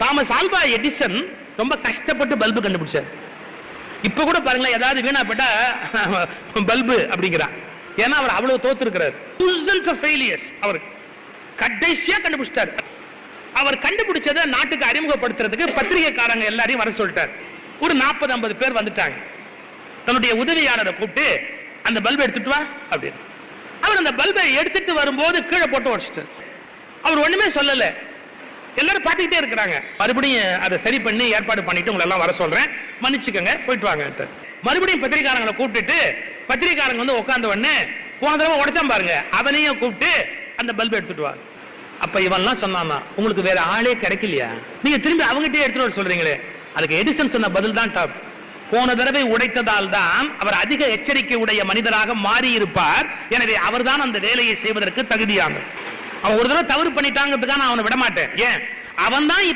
Thomas alpha Edison ரொம்ப கஷ்டப்பட்டு bulb கண்டுபிடிச்சார். இப்போ கூட பாருங்களேன் ஏதாவது வீணா போட்டா பல்பு அப்படிங்கிறான். ஏன்னா அவர் அவ்வளவு தோத்துருக்கிறார். Thousands ஆஃப் ஃபெயிலியர்ஸ் அவர் கடைசியாக கண்டுபிடிச்சிட்டார். அவர் கண்டுபிடிச்சதை நாட்டுக்கு அறிமுகப்படுத்துறதுக்கு பத்திரிகைக்காரங்க எல்லாரையும் வர சொல்லிட்டார். ஒரு நாற்பது ஐம்பது பேர் வந்துட்டாங்க. தன்னுடைய உதவியாளரை கூப்பிட்டு அந்த பல்பை எடுத்துட்டு வா அப்படின்னு. அவர் அந்த பல்பை எடுத்துட்டு வரும்போது கீழே போட்டு உடச்சிட்டார். அவர் ஒன்றுமே சொல்லலை. எல்லாரும் பார்த்துக்கிட்டே இருக்கிறாங்க. மறுபடியும் அதை சரி பண்ணி ஏற்பாடு பண்ணிட்டு உங்களை எல்லாம் வர சொல்றேன். மன்னிச்சுக்கோங்க போயிட்டு வாங்க மறுபடியும் பத்திரிக்காரங்களை கூப்பிட்டுட்டு பத்திரிக்காரங்க வந்து உட்காந்த உடனே போன தடவை உடைச்சான் பாருங்க அவனையும் கூப்பிட்டு அந்த பல்பை எடுத்துட்டு வா. அப்ப இவன்லாம் சொன்னானா உங்களுக்கு வேற ஆளே கிடைக்கலையா? நீங்க திரும்பி அவங்ககிட்டயே எடுத்துட்டு வர சொல்றீங்களே. அதுக்கு எடிசன் சொன்ன பதில் தான் டாப். போன தடவை உடைத்ததால் தான் அவர் அதிக எச்சரிக்கை உடைய மனிதராக மாறி இருப்பார் எனவே அவர்தான் அந்த வேலையை செய்வதற்கு தகுதியானவர். அவன் ஒரு தடவை தவறு பண்ணிட்டாங்கிறதுக்காக நான் அவனை விட மாட்டேன் ஏன்? அவன் தான்